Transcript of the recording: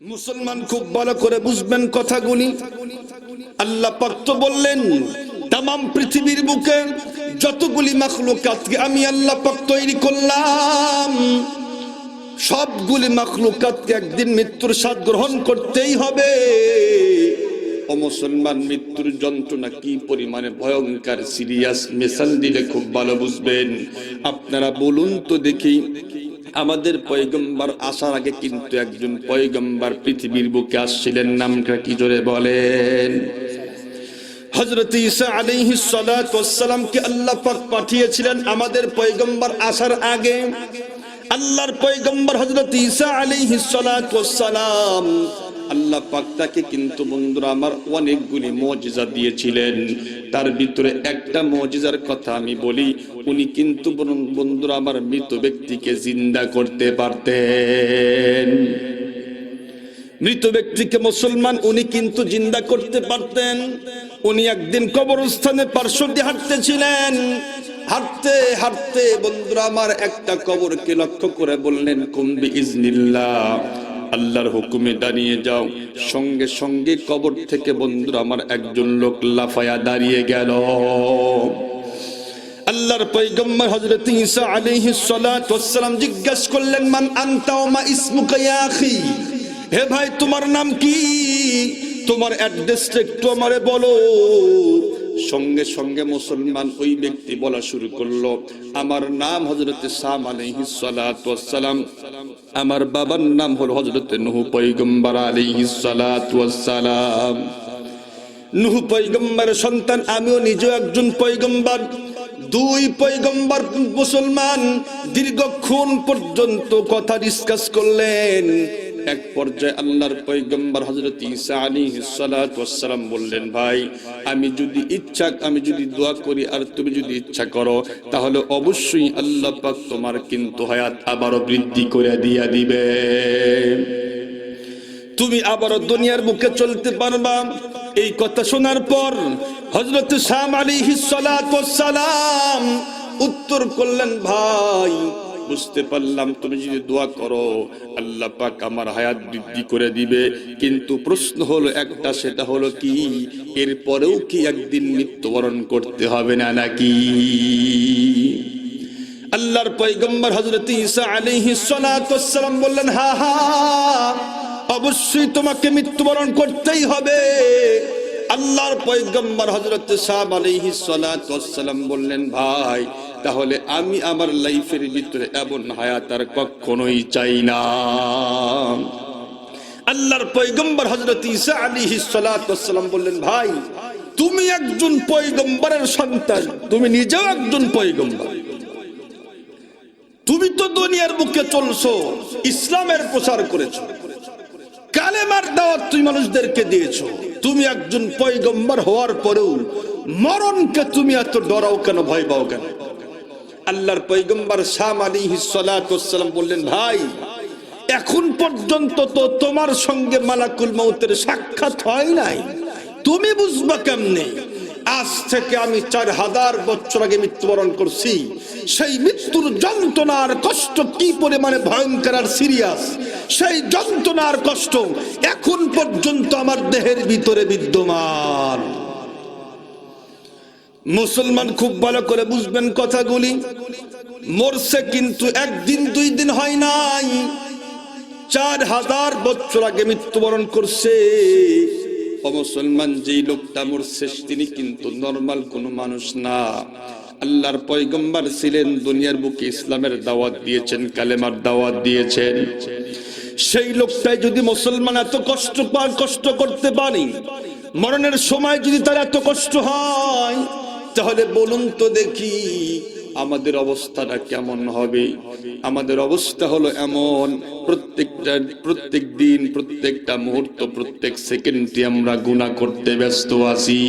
মুসলমান খুব ভালো করে বুঝবেন কথাগুলি। আল্লাহ পাক তো বললেন তাম পৃথিবীর বুকে যতগুলি মাখলুকাতকে আমি আল্লাহ পাক তৈরি করলাম, সবগুলি মাখলুকাতকে একদিন মৃত্যুর স্বাদ গ্রহণ করতেই হবে। ও মুসলমান, মৃত্যুর যন্ত্রণা কি পরিমাণে ভয়ঙ্কর, সিরিয়াস মেসাল দিলে খুব ভালো বুঝবেন। আপনারা বলুন তো দেখি আমাদের পয়গম্বর আসার আগে কিন্তু একজন পয়গম্বর পৃথিবীর বুকে আসছিলেন, নামটা কি জোরে বলেন? পাঠিয়েছিলেন আমাদের আসার আগে। আল্লাহর পয়গম্বর হজরত ইসা সালাম আল্লাহ পাক তাকে কিন্তু বন্ধুরা আমার অনেকগুলি মজিজা দিয়েছিলেন। তার ভিতরে একটা মজিজার কথা আমি বলি, উনি কিন্তু বন্ধুরা আমার মৃত ব্যক্তিকে জিন্দা করতে পারতেন। মৃত ব্যক্তিকে মুসলমান উনি কিন্তু জিন্দা করতে পারতেন। উনি একদিন কবরস্থানে পার্শ্ব দিয়ে হাঁটতেছিলেন। হাঁটতে হাঁটতে বন্ধুরা আমার একটা কবরকে লক্ষ্য করে বললেন কুম্বি ইজনিল্লাহ আল্লাহর হুকুমে দাঁড়িয়ে যাও। সঙ্গে সঙ্গে কবর থেকে বন্ধুরা আমার একজন লোক লাফায়া দাঁড়িয়ে গেল। আল্লাহর পয়গম্বর হযরত ঈসা আলাইহিস সালাতু ওয়াসসালাম জিজ্ঞাসা করলেন, মান আনতা ওয়া মা ইসমুকা ইয়া আখি? হে ভাই, তোমার নাম কি? তোমার অ্যাড্রেসটা একটু আমারে বলো। সঙ্গে সঙ্গে মুসলমান ওই ব্যক্তি বলা শুরু করল। আমার নাম হযরত সাম আলাইহিস সালাতু আমার বাবার নাম হল হযরত নূহ পৈগম্বর ওয়াসসালাম। নুহ পৈগম্বরের সন্তান, আমিও নিজেও একজন পৈগম্বর দুই পৈগম্বর মুসলমান দীর্ঘক্ষণ পর্যন্ত কথা ডিসকাস করলেন। এক পর্যায়ে আল্লাহর পৈগম্বর হজরত আলাইহিস সালাতু ওয়াসসালাম বললেন, ভাই, আমি যদি ইচ্ছা, আমি যদি দোয়া করি আর তুমি যদি ইচ্ছা করো, তাহলে অবশ্যই আল্লাহ পাক তোমার কিন্তু হায়াত আবারও বৃদ্ধি করে দিয়া দিবে। তুমি আবারও দুনিয়ার বুকে চলতে পারবা। এই কথা শোনার পর হজরত শাম আলী সালাম উত্তর করলেন, ভাই বুঝতে পারলাম, তুমি যদি দোয়া করো, আল্লাহ পাক আমার হায়াত বৃদ্ধি করে দিবে। কিন্তু প্রশ্ন হলো একটা, সেটা হলো কি, এরপরেও কি একদিন মৃত্যুবরণ করতে হবে না নাকি? আল্লাহর পয়গম্বর হজরত ঈসা আলাইহিস সালাতু ওয়াসসালাম বললেন, হা হা, অবশ্যই তোমাকে মৃত্যুবরণ করতেই হবে। আল্লাহর পয়গম্বর হজরত সাহাব আলাইহিস সালাতু ওয়াসসালাম বললেন, ভাই তাহলে আমি আমার লাইফের ভিতরে এমন হায়াত আর কখনোই চাই না। আল্লাহর পয়গম্বর হজরত আলাইহিস সালাতু ওয়াসসালাম বললেন, ভাই, তুমি একজন পয়গম্বরের সন্তান, তুমি নিজেও একজন পয়গম্বর। তুমি তো দুনিয়ার বুকে চলছো, ইসলামের প্রচার করেছ। কালেমার দাওয়াত তুমি মানুষদেরকে দিয়েছ। তুমি একজন পয়গম্বর হওয়ার পরেও মরণকে তুমি এত ডরাও কেন, ভয় পাও কেন? আল্লাহর পয়গম্বর শাম আলী সালাম বললেন, ভাই, এখন পর্যন্ত তো তোমার সঙ্গে মালাকুল মৌতের সাক্ষাৎ হয় নাই। তুমি বুঝবা কেমনে? আজ থেকে আমি চার হাজার বছর আগে মৃত্যুবরণ করছি। সেই মৃত্যুর যন্ত্রণার কষ্ট কি পরিমাণে ভয়ঙ্কর আর সিরিয়াস সেই যন্ত্রণার কষ্ট এখন পর্যন্ত আমার দেহের ভিতরে বিদ্যমান। মুসলমান খুব ভালো করে বুঝবেন কথাগুলি। মরছে কিন্তু একদিন, দুই দিন হয় নাই। চার হাজার বছর আগে মৃত্যুবরণ করছে। মুসলমান, যেই লোকটা মরছে, তিনি কিন্তু নর্মাল কোনো মানুষ না। আল্লাহর পয়গম্বর ছিলেন, দুনিয়ার বুকে ইসলামের দাওয়াত দিয়েছেন, কালেমার দাওয়াত দিয়েছেন। সেই লোকটাই যদি মুসলমান এত কষ্ট পায় কষ্ট করতে পারি, মরণের সময় যদি তার এত কষ্ট হয় তাহলে বলুন তো দেখি, আমাদের অবস্থাটা কেমন হবে? আমাদের অবস্থা হলো এমন, প্রত্যেকটা, প্রত্যেক দিন, প্রত্যেকটা মুহূর্ত, প্রত্যেক সেকেন্ডে আমরা গুণা করতে ব্যস্ত আছি।